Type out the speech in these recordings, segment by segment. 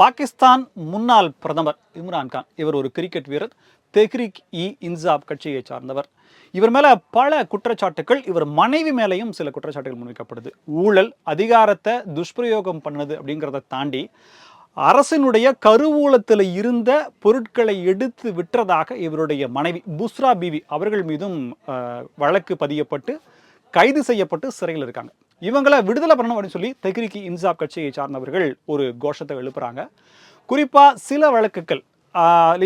பாகிஸ்தான் முன்னாள் பிரதமர் இம்ரான் கான். இவர் ஒரு கிரிக்கெட் வீரர். தெஹ்ரிக் இ இன்சாப் கட்சியை சார்ந்தவர். இவர் மேலே பல குற்றச்சாட்டுகள் இவர் மனைவி மேலேயும் சில குற்றச்சாட்டுகள் முன்வைக்கப்படுது. ஊழல் அதிகாரத்தை துஷ்பிரயோகம் பண்ணது அப்படிங்கிறத தாண்டி அரசினுடைய கருவூலத்தில் இருந்த பொருட்களை எடுத்து விற்றதாக இவருடைய மனைவி புஸ்ரா பிவி அவர்கள் மீதும் வழக்கு பதியப்பட்டு கைது செய்யப்பட்டு சிறையில் இருக்காங்க. இவங்களை விடுதலை பண்ணணும் அப்படின்னு சொல்லி தெஹ்ரிக் இன்சாப் கட்சியை சார்ந்தவர்கள் ஒரு கோஷத்தை எழுப்புறாங்க. குறிப்பாக சில வழக்குகள்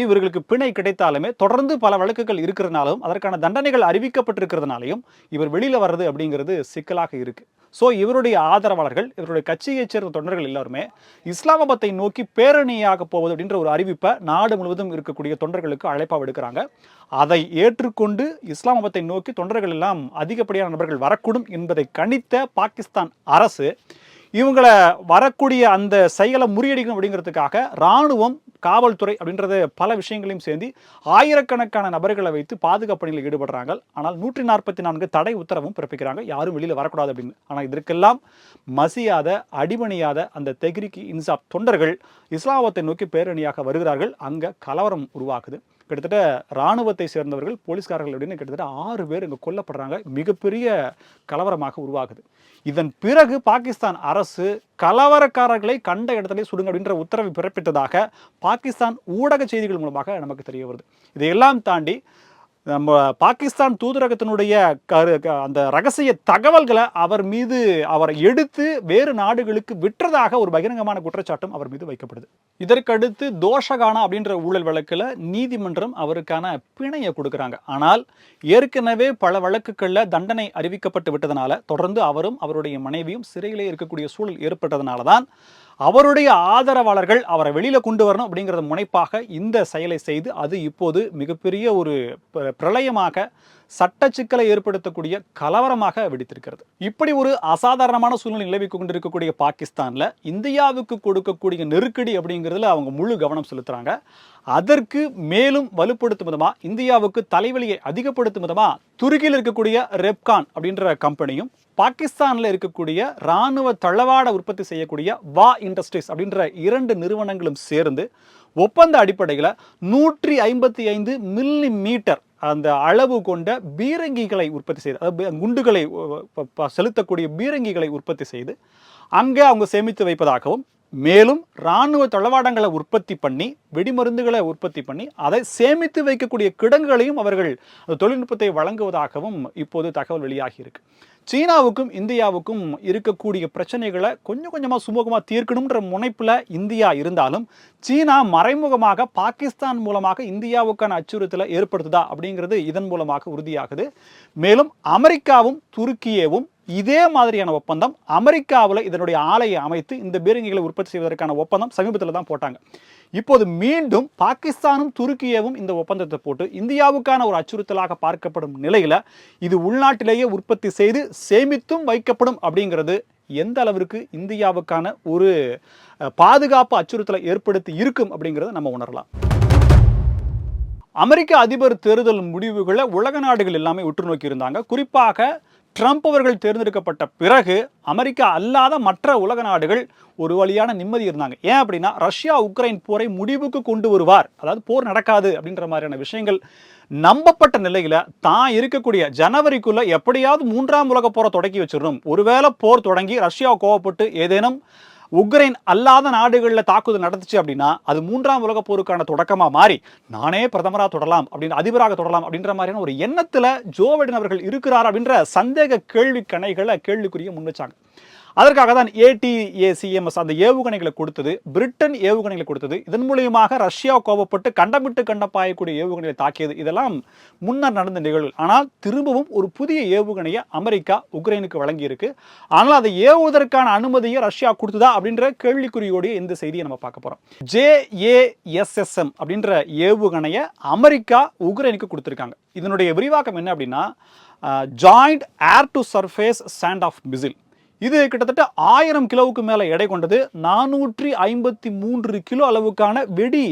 இவர்களுக்கு பிணை கிடைத்தாலுமே தொடர்ந்து பல வழக்குகள் இருக்கிறதுனாலும் அதற்கான தண்டனைகள் அறிவிக்கப்பட்டிருக்கிறதுனாலையும் இவர் வெளியில் வர்றது அப்படிங்கிறது சிக்கலாக இருக்குது ஸோ இவருடைய ஆதரவாளர்கள் இவருடைய கட்சியைச் சேர்ந்த தொண்டர்கள் எல்லாருமே இஸ்லாமாபாத்தை நோக்கி பேரணியாக போவது அப்படின்ற ஒரு அறிவிப்பை நாடு முழுவதும் இருக்கக்கூடிய தொண்டர்களுக்கு அழைப்பாக விடுக்கிறாங்க அதை ஏற்றுக்கொண்டு இஸ்லாமாபாத்தை நோக்கி தொண்டர்கள் எல்லாம் அதிகப்படியான நபர்கள் வரக்கூடும் என்பதை கணித்த பாகிஸ்தான் அரசு இவங்களை வரக்கூடிய அந்த செயலை முறியடிக்கணும் அப்படிங்கிறதுக்காக ராணுவம் காவல்துறை அப்படின்றது பல விஷயங்களையும் சேர்ந்து ஆயிரக்கணக்கான நபர்களை வைத்து பாதுகாப்பு பணியில் ஈடுபடுறாங்க. ஆனால் நூற்றி நாற்பத்தி நான்கு தடை உத்தரவும் பிறப்பிக்கிறாங்க. யாரும் வெளியில் வரக்கூடாது அப்படின்னு. ஆனால் இதற்கெல்லாம் மசியாத அடிபணியாத அந்த தெகிரிக்கு இன்சாப் தொண்டர்கள் இஸ்லாமத்தை நோக்கி பேரணியாக வருகிறார்கள். அங்கே கலவரம் உருவாக்குது கிட்டத்தட்ட ராணுவத்தை சேர்ந்தவர்கள் போலீஸ்காரர்கள் அப்படின்னு கிட்டத்தட்ட ஆறு பேர் இங்கே கொல்லப்படுறாங்க. மிகப்பெரிய கலவரமாக உருவாகுது. இதன் பிறகு பாகிஸ்தான் அரசு கலவரக்காரர்களை கண்ட இடத்துல சுடுங்க அப்படின்ற உத்தரவை பிறப்பித்ததாக பாகிஸ்தான் ஊடக செய்திகள் மூலமாக நமக்கு தெரிய வருது. இதையெல்லாம் தாண்டி நம்ம பாகிஸ்தான் தூதரகத்தினுடைய கரு அந்த ரகசிய தகவல்களை அவர் மீது அவரை எடுத்து வேறு நாடுகளுக்கு விற்றதாக ஒரு பகிரங்கமான குற்றச்சாட்டும் அவர் மீது வைக்கப்படுது. இதற்கடுத்து தோஷகானா அப்படின்ற ஊழல் வழக்கில் நீதிமன்றம் அவருக்கான பிணையை கொடுக்குறாங்க. ஆனால் ஏற்கனவே பல வழக்குகளில் தண்டனை அறிவிக்கப்பட்டு விட்டதனால தொடர்ந்து அவரும் அவருடைய மனைவியும் சிறையிலே இருக்கக்கூடிய சூழல் ஏற்பட்டதனால தான் அவருடைய ஆதரவாளர்கள் அவரை வெளியில் கொண்டு வரணும் அப்படிங்கிறத முனைப்பாக இந்த செயலை செய்து அது இப்போது மிகப்பெரிய ஒரு ப- பிரளயமாக சட்ட சிக்கலை ஏற்படுத்தக்கூடிய கலவரமாக வெடித்திருக்கிறது. இப்படி ஒரு அசாதாரணமான சூழ்நிலை நிலவி கொண்டிருக்கக்கூடிய பாகிஸ்தானில் இந்தியாவுக்கு கொடுக்கக்கூடிய நெருக்கடி அப்படிங்கிறதுல அவங்க முழு கவனம் செலுத்துகிறாங்க அதற்கு மேலும் வலுப்படுத்தும் விதமாக இந்தியாவுக்கு தலைவலியை அதிகப்படுத்தும் விதமாக துருக்கியில் இருக்கக்கூடிய ரெப்கான் அப்படின்ற கம்பெனியும் பாகிஸ்தானில் இருக்கக்கூடிய ராணுவ தளவாட உற்பத்தி செய்யக்கூடிய வா இண்டஸ்ட்ரீஸ் அப்படின்ற இரண்டு நிறுவனங்களும் சேர்ந்து ஒப்பந்த அடிப்படையில் நூற்றி ஐம்பத்தி ஐந்து மில்லி மீட்டர் அந்த அளவு கொண்ட பீரங்கிகளை உற்பத்தி செய்து அதாவது குண்டுகளை செலுத்தக்கூடிய பீரங்கிகளை உற்பத்தி செய்து அங்கே அவங்க சேமித்து வைப்பதாகவும் மேலும் இராணுவ தளவாடங்களை உற்பத்தி பண்ணி வெடிமருந்துகளை உற்பத்தி பண்ணி அதை சேமித்து வைக்கக்கூடிய கிடங்குகளையும் அவர்கள் அந்த தொழில்நுட்பத்தை வழங்குவதாகவும் இப்போது தகவல் வெளியாகி இருக்கு. சீனாவுக்கும் இந்தியாவுக்கும் இருக்கக்கூடிய பிரச்சனைகளை கொஞ்சம் கொஞ்சமாக சுமூகமாக தீர்க்கணுன்ற முனைப்பில் இந்தியா இருந்தாலும் சீனா மறைமுகமாக பாகிஸ்தான் மூலமாக இந்தியாவுக்கான அச்சுறுத்தலை ஏற்படுத்துதா அப்படிங்கிறது இதன் மூலமாக உறுதியாகுது. மேலும் அமெரிக்காவும் துருக்கியவும் இதே மாதிரியான ஒப்பந்தம் அமெரிக்காவில் இதனுடைய ஆலையை அமைத்து இந்த பீரங்கிகளை உற்பத்தி செய்வதற்கான ஒப்பந்தம் சமீபத்தில் தான் போட்டாங்க. இப்போது மீண்டும் பாகிஸ்தானும் துருக்கியவும் இந்த ஒப்பந்தத்தை போட்டு இந்தியாவுக்கான ஒரு அச்சுறுத்தலாக பார்க்கப்படும் நிலையில் இது உள்நாட்டிலேயே உற்பத்தி செய்து சேமித்தும் வைக்கப்படும் அப்படிங்கிறது எந்த அளவிற்கு இந்தியாவுக்கான ஒரு பாதுகாப்பு அச்சுறுத்தலை ஏற்படுத்தி இருக்கும் அப்படிங்கிறத நம்ம உணரலாம். அமெரிக்க அதிபர் தேர்தல் முடிவுகளை உலக நாடுகள் எல்லாமே உற்று நோக்கி இருந்தாங்க. குறிப்பாக ட்ரம்ப் அவர்கள் தேர்ந்தெடுக்கப்பட்ட பிறகு அமெரிக்கா அல்லாத மற்ற உலக நாடுகள் ஒரு வழியான நிம்மதி இருந்தாங்க. ஏன் அப்படின்னா ரஷ்யா உக்ரைன் போரை முடிவுக்கு கொண்டு வருவார். அதாவது போர் நடக்காது அப்படின்ற மாதிரியான விஷயங்கள் நம்பப்பட்ட நிலையில் தான் இருக்கக்கூடிய ஜனவரிக்குள்ள எப்படியாவது மூன்றாம் உலக போரை தொடக்கி வச்சிடணும். ஒருவேளை போர் தொடங்கி ரஷ்யா கோவப்பட்டு ஏதேனும் உக்ரைன் அல்லாத நாடுகளில் தாக்குதல் நடந்துச்சு அப்படின்னா அது மூன்றாம் உலக போருக்கான தொடக்கமா மாறி நானே பிரதமரா தொடலாம் அப்படின்னு அதிபராக தொடலாம் அப்படின்ற மாதிரியான ஒரு எண்ணத்தில் ஜோ பைடன் அவர்கள் இருக்கிறார் அப்படின்ற சந்தேக கேள்வி கணைகளை கேள்விக்குரிய முன் வச்சாங்க. அதற்காக தான் ஏடிஏசிஎம்எஸ் அந்த ஏவுகணைகளை கொடுத்தது பிரிட்டன் ஏவுகணைகளை கொடுத்தது. இதன் மூலியமாக ரஷ்யா கோபப்பட்டு கண்டமிட்டு கண்ட பாயக்கூடிய ஏவுகணைகளை தாக்கியது. இதெல்லாம் முன்னர் நடந்த நிகழ்வு ஆனால் திரும்பவும் ஒரு புதிய ஏவுகணையை அமெரிக்கா உக்ரைனுக்கு வழங்கியிருக்கு. ஆனால் அதை ஏவுவதற்கான அனுமதியை ரஷ்யா கொடுத்ததா அப்படின்ற கேள்விக்குறியோடைய இந்த செய்தியை நம்ம பார்க்க போகிறோம் ஜேஏஎஸ்எஸ்எம் அப்படின்ற ஏவுகணையை அமெரிக்கா உக்ரைனுக்கு கொடுத்துருக்காங்க. இதனுடைய விரிவாக்கம் என்ன அப்படின்னா joint air to surface stand off missile இது கிட்டத்தட்ட ஆயிரம் கிலோவுக்கு மேலே எடை கொண்டது. நானூற்றி ஐம்பத்தி மூன்று கிலோ அளவுக்கான வெடி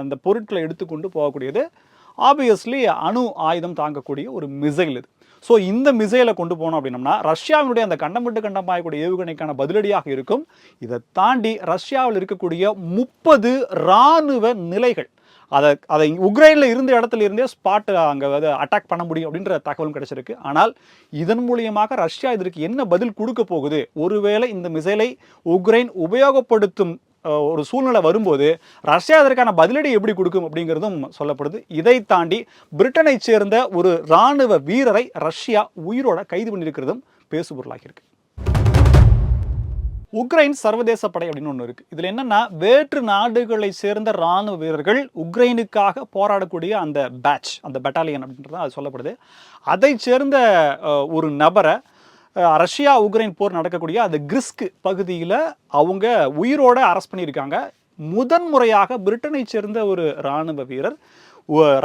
அந்த பொருட்களை எடுத்துக்கொண்டு போகக்கூடியது. ஆப்வியஸ்லி அணு ஆயுதம் தாங்கக்கூடிய ஒரு மிசைல் இது. ஸோ இந்த மிசைலை கொண்டு போனோம் அப்படின்னம்னா ரஷ்யாவினுடைய அந்த கண்டம் விட்டு கண்டம் பாயக்கூடிய ஏவுகணைக்கான பதிலடியாக இருக்கும். இதை தாண்டி ரஷ்யாவில் இருக்கக்கூடிய முப்பது இராணுவ நிலைகள் அதை அதை உக்ரைனில் இருந்த இடத்துல இருந்தே ஸ்பாட் அங்கே அதை அட்டாக் பண்ண முடியும் அப்படின்ற தகவலும் கிடைச்சிருக்கு. ஆனால் இதன் மூலியமாக ரஷ்யா இதற்கு என்ன பதில் கொடுக்க போகுது? ஒருவேளை இந்த மிசைலை உக்ரைன் உபயோகப்படுத்தும் ஒரு சூழ்நிலை வரும்போது ரஷ்யா அதற்கான பதிலடி எப்படி கொடுக்கும் அப்படிங்கிறதும் சொல்லப்படுது. இதை தாண்டி பிரிட்டனை சேர்ந்த ஒரு இராணுவ வீரரை ரஷ்யா உயிரோட கைது பண்ணியிருக்கிறதும் பேசுபொருளாகியிருக்கு. உக்ரைன் சர்வதேச படை அப்படின்னு ஒன்று இருக்குது இதில் என்னென்னா வேற்று நாடுகளை சேர்ந்த ராணுவ வீரர்கள் உக்ரைனுக்காக போராடக்கூடிய அந்த பேட்ச் அந்த பெட்டாலியன் அப்படின்றது அது சொல்லப்படுது. அதை சேர்ந்த ஒரு நபரை ரஷ்யா உக்ரைன் போர் நடக்கக்கூடிய அந்த கிரிஸ்க் பகுதியில் அவங்க உயிரோடு அரெஸ்ட் பண்ணியிருக்காங்க. முதன் முறையாக பிரிட்டனை சேர்ந்த ஒரு ராணுவ வீரர்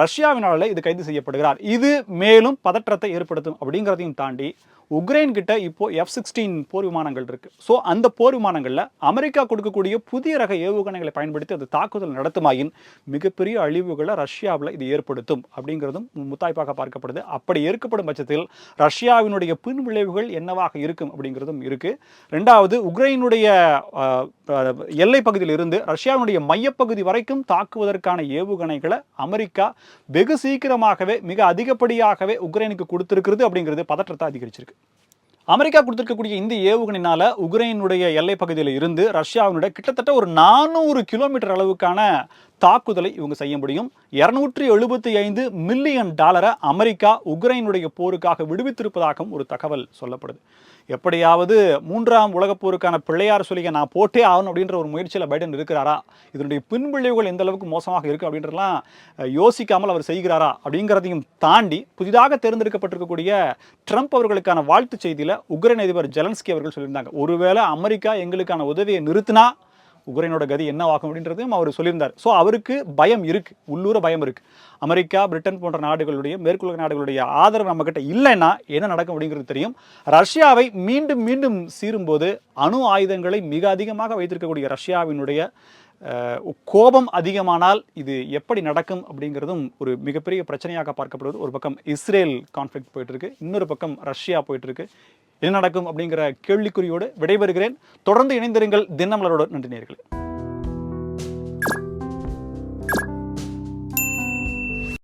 ரஷ்யாவினால இது கைது செய்யப்படுகிறார். இது மேலும் பதற்றத்தை ஏற்படுத்தும் அப்படிங்கிறதையும் தாண்டி உக்ரைன் கிட்ட இப்போ எஃப் சிக்ஸ்டீன் போர் விமானங்கள் இருக்கு. ஸோ அந்த போர் விமானங்களில் அமெரிக்கா கொடுக்கக்கூடிய புதிய ரக ஏவுகணைகளை பயன்படுத்தி அது தாக்குதல் நடத்துமாயின் மிகப்பெரிய அழிவுகளை ரஷ்யாவில் இது ஏற்படுத்தும் அப்படிங்கிறதும் முத்தாய்ப்பாக பார்க்கப்படுது. அப்படி ஏற்கப்படும் பட்சத்தில் ரஷ்யாவினுடைய பின் விளைவுகள் என்னவாக இருக்கும் அப்படிங்கிறதும் இருக்கு. ரெண்டாவது உக்ரைனுடைய எல்லை பகுதியில் இருந்து ரஷ்யாவினுடைய மையப்பகுதி வரைக்கும் தாக்குவதற்கான ஏவுகணைகளை அமெரிக்கா வெகு சீக்கிரமாகவே மிக அதிகப்படியாகவே உக்ரைனுக்கு கொடுத்திருக்கிறது அப்படிங்கிறது பதற்றத்தை அதிகரிச்சிருக்கு. அமெரிக்கா கொடுத்திருக்கக்கூடிய இந்த ஏவுகணையினால உக்ரைனுடைய எல்லை பகுதியில் இருந்து ரஷ்யாவினுடைய கிட்டத்தட்ட ஒரு நானூறு கிலோமீட்டர் அளவுக்கான தாக்குதலை இவங்க செய்ய முடியும். இருநூற்றி எழுபத்தி ஐந்து மில்லியன் டாலரை அமெரிக்கா உக்ரைனுடைய போருக்காக விடுவித்திருப்பதாகவும் ஒரு தகவல் சொல்லப்படுது. எப்படியாவது மூன்றாம் உலகப் போருக்கான பிள்ளையார் சொல்லியை நான் போட்டே ஆகணும் அப்படின்ற ஒரு முயற்சியில் பைடன் இருக்கிறாரா? இதனுடைய பின்விளைவுகள் எந்த அளவுக்கு மோசமாக இருக்கு அப்படின்றலாம் யோசிக்காமல் அவர் செய்கிறாரா அப்படிங்கிறதையும் தாண்டி புதிதாக தேர்ந்தெடுக்கப்பட்டிருக்கக்கூடிய ட்ரம்ப் அவர்களுக்கான வாழ்த்துச் செய்தியில் உக்ரைன் அதிபர் ஜெலன்ஸ்கி அவர்கள் சொல்லியிருந்தாங்க. ஒருவேளை அமெரிக்கா எங்களுக்கான உதவியை நிறுத்தினா உக்ரைனோட கதி என்ன ஆகும் அப்படின்றதையும் அவர் சொல்லியிருந்தார். ஸோ அவருக்கு பயம் இருக்கு. உள்ளூர பயம் இருக்கு. அமெரிக்கா பிரிட்டன் போன்ற நாடுகளுடைய மேற்குலக நாடுகளுடைய ஆதரவு நம்மக்கிட்ட இல்லைன்னா என்ன நடக்கும் அப்படிங்கிறது தெரியும். ரஷ்யாவை மீண்டும் மீண்டும் சீரும்போது அணு ஆயுதங்களை மிக அதிகமாக வைத்திருக்கக்கூடிய ரஷ்யாவினுடைய கோபம் அதிகமானால் இது எப்படி நடக்கும் அப்படிங்கிறதும் ஒரு மிகப்பெரிய பிரச்சனையாக பார்க்கப்படுவது. ஒரு பக்கம் இஸ்ரேல் கான்ஃப்ளிக் போயிட்டு இருக்கு. இன்னொரு பக்கம் ரஷ்யா போயிட்டு இருக்கு. என்ன நடக்கும் அப்படிங்கிற கேள்விக்குறியோடு விடைபெறுகிறேன். தொடர்ந்து இணைந்திருங்கள். தினமலரோட நன்றி